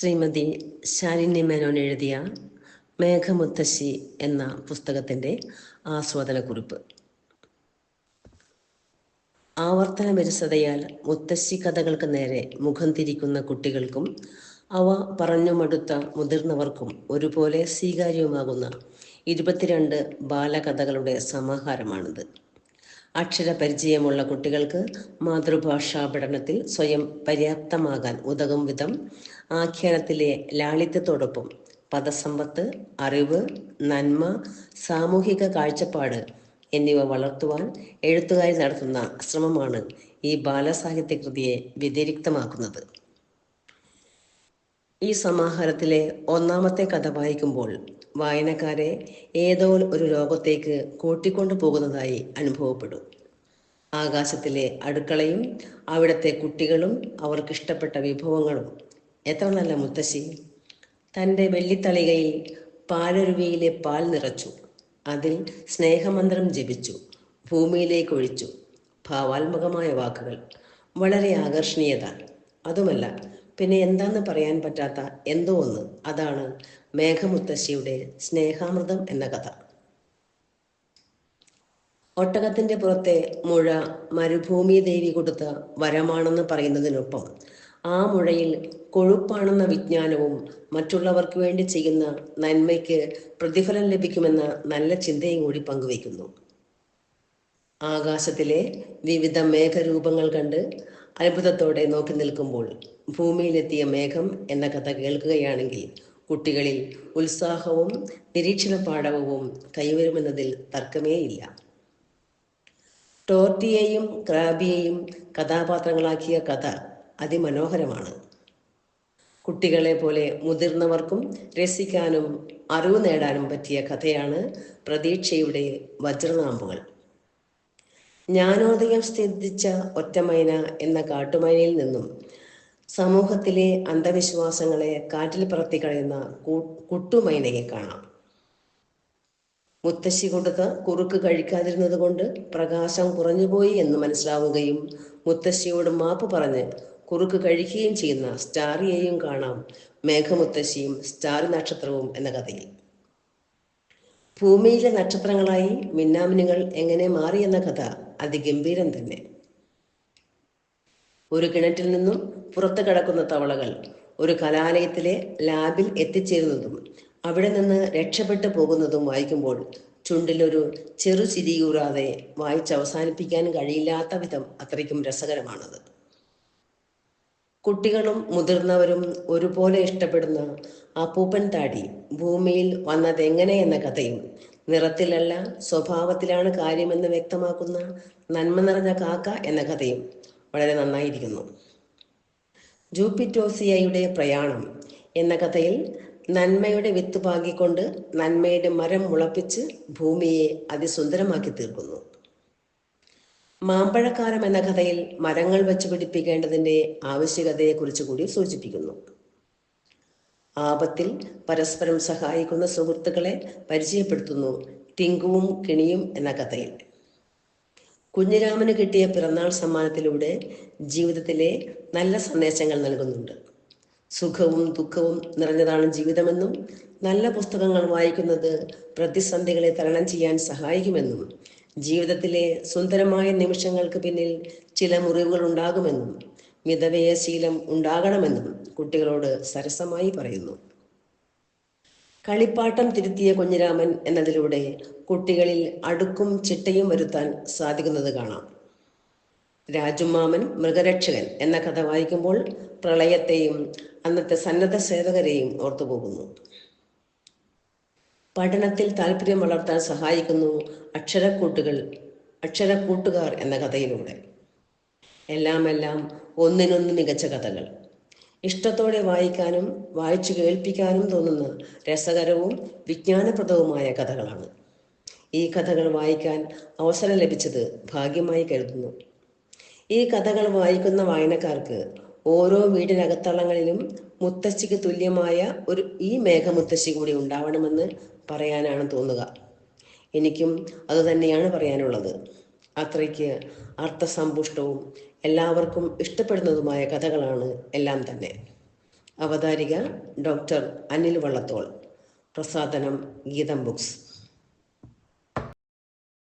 ശ്രീമതി ശാലിനി മേനോൻ എഴുതിയ മേഘമുത്തശ്ശി എന്ന പുസ്തകത്തിന്റെ ആസ്വാദന കുറിപ്പ് ആവർത്തന വിരസതയാൽ മുത്തശ്ശി കഥകൾക്ക് നേരെ മുഖം തിരിക്കുന്ന കുട്ടികൾക്കും അവ പറഞ്ഞു മടുത്ത മുതിർന്നവർക്കും ഒരുപോലെ സ്വീകാര്യമാകുന്ന ഇരുപത്തിരണ്ട് ബാലകഥകളുടെ സമാഹാരമാണിത്. അക്ഷരപരിചയമുള്ള കുട്ടികൾക്ക് മാതൃഭാഷാ പഠനത്തിൽ സ്വയം പര്യാപ്തമാകാൻ ഉതകും വിധം ആഖ്യാനത്തിലെ ലാളിത്യത്തോടൊപ്പം പദസമ്പത്ത് അറിവ് നന്മ സാമൂഹിക കാഴ്ചപ്പാട് എന്നിവ വളർത്തുവാൻ എഴുത്തുകാരി നടത്തുന്ന ശ്രമമാണ് ഈ ബാലസാഹിത്യ കൃതിയെ വ്യതിരിക്തമാക്കുന്നത്. ഈ സമാഹാരത്തിലെ ഒന്നാമത്തെ കഥ വായിക്കുമ്പോൾ വായനക്കാരെ ഏതോ ഒരു ലോകത്തേക്ക് കൂട്ടിക്കൊണ്ടു പോകുന്നതായി അനുഭവപ്പെടും. ആകാശത്തിലെ അടുക്കളയും അവിടുത്തെ കുട്ടികളും അവർക്കിഷ്ടപ്പെട്ട വിഭവങ്ങളും. എത്ര നല്ല മുത്തശ്ശി. തന്റെ വെള്ളിത്തളികയിൽ പാലരുവിയിലെ പാൽ നിറച്ചു. അതിൽ സ്നേഹമന്ത്രം ജപിച്ചു. ഭൂമിയിലേക്ക് ഒഴിച്ചു. ഭാവാത്മകമായ വാക്കുകൾ. വളരെ ആകർഷണീയത. അതുമല്ല പിന്നെ എന്താന്ന് പറയാൻ പറ്റാത്ത എന്തോ ഒന്ന്. അതാണ് മേഘമുത്തശ്ശിയുടെ സ്നേഹാമൃതം എന്ന കഥ. ഒട്ടകത്തിന്റെ പുറത്തെ മുഴ മരുഭൂമി ദേവി കൊടുത്ത വരമാണെന്ന് പറയുന്നതിനൊപ്പം ആ മുഴയിൽ കൊഴുപ്പാണെന്ന വിജ്ഞാനവും മറ്റുള്ളവർക്ക് വേണ്ടി ചെയ്യുന്ന നന്മയ്ക്ക് പ്രതിഫലം ലഭിക്കുമെന്ന നല്ല ചിന്തയും കൂടി പങ്കുവയ്ക്കുന്നു. ആകാശത്തിലെ വിവിധ മേഘരൂപങ്ങൾ കണ്ട് അത്ഭുതത്തോടെ നോക്കി നിൽക്കുമ്പോൾ ഭൂമിയിലെത്തിയ മേഘം എന്ന കഥ കേൾക്കുകയാണെങ്കിൽ കുട്ടികളിൽ ഉത്സാഹവും നിരീക്ഷണ പാഠവും കൈവരുമെന്നതിൽ തർക്കമേയില്ല ടോർട്ടിയെയും ക്രാബിയെയും കഥാപാത്രങ്ങളാക്കിയ കഥ അതിമനോഹരമാണ്. കുട്ടികളെ പോലെ മുതിർന്നവർക്കും രസിക്കാനും അറിവ് നേടാനും പറ്റിയ കഥയാണ് പ്രതീക്ഷയുടെ വജ്രനാമ്പുകൾ. ജ്ഞാനോദയം സ്ഥിതിച്ച ഒറ്റമൈന എന്ന കാട്ടുമൈനയിൽ നിന്നും സമൂഹത്തിലെ അന്ധവിശ്വാസങ്ങളെ കാറ്റിൽ പറത്തി കളയുന്ന കുട്ടുമൈനയെ കാണാം. മുത്തശ്ശി കൊടുത്ത കുറുക്ക് കഴിക്കാതിരുന്നത് കൊണ്ട് പ്രകാശം കുറഞ്ഞുപോയി എന്ന് മനസ്സിലാവുകയും മുത്തശ്ശിയോട് മാപ്പ് പറഞ്ഞ് കുറുക്ക് കഴിക്കുകയും ചെയ്യുന്ന സ്റ്റാറിയെയും കാണാം മേഘമുത്തശ്ശിയും സ്റ്റാർ നക്ഷത്രവും എന്ന കഥയിൽ. ഭൂമിയിലെ നക്ഷത്രങ്ങളായി മിന്നാമിനുകൾ എങ്ങനെ മാറിയെന്ന കഥ അതിഗംഭീരം തന്നെ. ഒരു കിണറ്റിൽ നിന്നും പുറത്തു കിടക്കുന്ന തവളകൾ ഒരു കലാലയത്തിലെ ലാബിൽ എത്തിച്ചേരുന്നതും അവിടെ നിന്ന് രക്ഷപ്പെട്ടു പോകുന്നതും വായിക്കുമ്പോൾ ചുണ്ടിലൊരു ചെറു ചിരിയൂറാതെ വായിച്ച് അവസാനിപ്പിക്കാൻ കഴിയില്ലാത്ത വിധം അത്രയ്ക്കും രസകരമാണത്. കുട്ടികളും മുതിർന്നവരും ഒരുപോലെ ഇഷ്ടപ്പെടുന്ന അപ്പൂപ്പൻ താടി ഭൂമിയിൽ വന്നതെങ്ങനെ എന്ന കഥയും നിറത്തിലല്ല സ്വഭാവത്തിലാണ് കാര്യമെന്ന് വ്യക്തമാക്കുന്ന നന്മ നിറഞ്ഞ കാക്ക എന്ന കഥയും വളരെ നന്നായിരിക്കുന്നു. ജൂപ്പിറ്റോസിയയുടെ പ്രയാണം എന്ന കഥയിൽ നന്മയുടെ വിത്ത് പാകിക്കൊണ്ട് നന്മയുടെ മരം മുളപ്പിച്ച് ഭൂമിയെ അതിസുന്ദരമാക്കി തീർക്കുന്നു. മാമ്പഴക്കാരം എന്ന കഥയിൽ മരങ്ങൾ വെച്ച് പിടിപ്പിക്കേണ്ടതിന്റെ ആവശ്യകതയെക്കുറിച്ച് കൂടി സൂചിപ്പിക്കുന്നു. ആപത്തിൽ പരസ്പരം സഹായിക്കുന്ന സുഹൃത്തുക്കളെ പരിചയപ്പെടുത്തുന്നു ടിങ്കുവും കിണിയും എന്ന കഥയിൽ. കുഞ്ഞിരാമന് കിട്ടിയ പിറന്നാൾ സമ്മാനത്തിലൂടെ ജീവിതത്തിലെ നല്ല സന്ദേശങ്ങൾ നൽകുന്നുണ്ട്. സുഖവും ദുഃഖവും നിറഞ്ഞതാണ് ജീവിതമെന്നും നല്ല പുസ്തകങ്ങൾ വായിക്കുന്നത് പ്രതിസന്ധികളെ തരണം ചെയ്യാൻ സഹായിക്കുമെന്നും ജീവിതത്തിലെ സുന്ദരമായ നിമിഷങ്ങൾക്ക് പിന്നിൽ ചില മുറിവുകൾ ഉണ്ടാകുമെന്നും മിതവ്യയ ശീലം ഉണ്ടാകണമെന്നും കുട്ടികളോട് സരസമായി പറയുന്നു. കളിപ്പാട്ടം തിരുത്തിയ കുഞ്ഞിരാമൻ എന്നതിലൂടെ കുട്ടികളിൽ അടുക്കും ചിട്ടയും വരുത്താൻ സാധിക്കുന്നത് കാണാം. രാജുമാമൻ മൃഗരക്ഷകൻ എന്ന കഥ വായിക്കുമ്പോൾ പ്രളയത്തെയും അന്നത്തെ സന്നദ്ധ സേവകരെയും ഓർത്തുപോകുന്നു. പഠനത്തിൽ താല്പര്യം വളർത്താൻ സഹായിക്കുന്നു അക്ഷരക്കൂട്ടുകൾ അക്ഷരക്കൂട്ടുകാർ എന്ന കഥയിലൂടെ. എല്ലാം എല്ലാം ഒന്നിനൊന്ന് മികച്ച കഥകൾ. ഇഷ്ടത്തോടെ വായിക്കാനും വായിച്ചു കേൾപ്പിക്കാനും തോന്നുന്ന രസകരവും വിജ്ഞാനപ്രദവുമായ കഥകളാണ്. ഈ കഥകൾ വായിക്കാൻ അവസരം ലഭിച്ചത് ഭാഗ്യമായി കരുതുന്നു. ഈ കഥകൾ വായിക്കുന്ന വായനക്കാർക്ക് ഓരോ വീടിനകത്തളങ്ങളിലും മുത്തശ്ശിക്ക് തുല്യമായ ഒരു ഈ മേഘമുത്തശ്ശി കൂടി ഉണ്ടാവണമെന്ന് പറയാനാണ് തോന്നുക. എനിക്കും അതുതന്നെയാണ് പറയാനുള്ളത്. അത്രയ്ക്ക് അർത്ഥസമ്പുഷ്ടവും എല്ലാവർക്കും ഇഷ്ടപ്പെടുന്നതുമായ കഥകളാണ് എല്ലാം തന്നെ. അവതാരിക ഡോക്ടർ അനിൽ വള്ളത്തോൾ. പ്രസാദനം ഗീതം ബുക്സ്.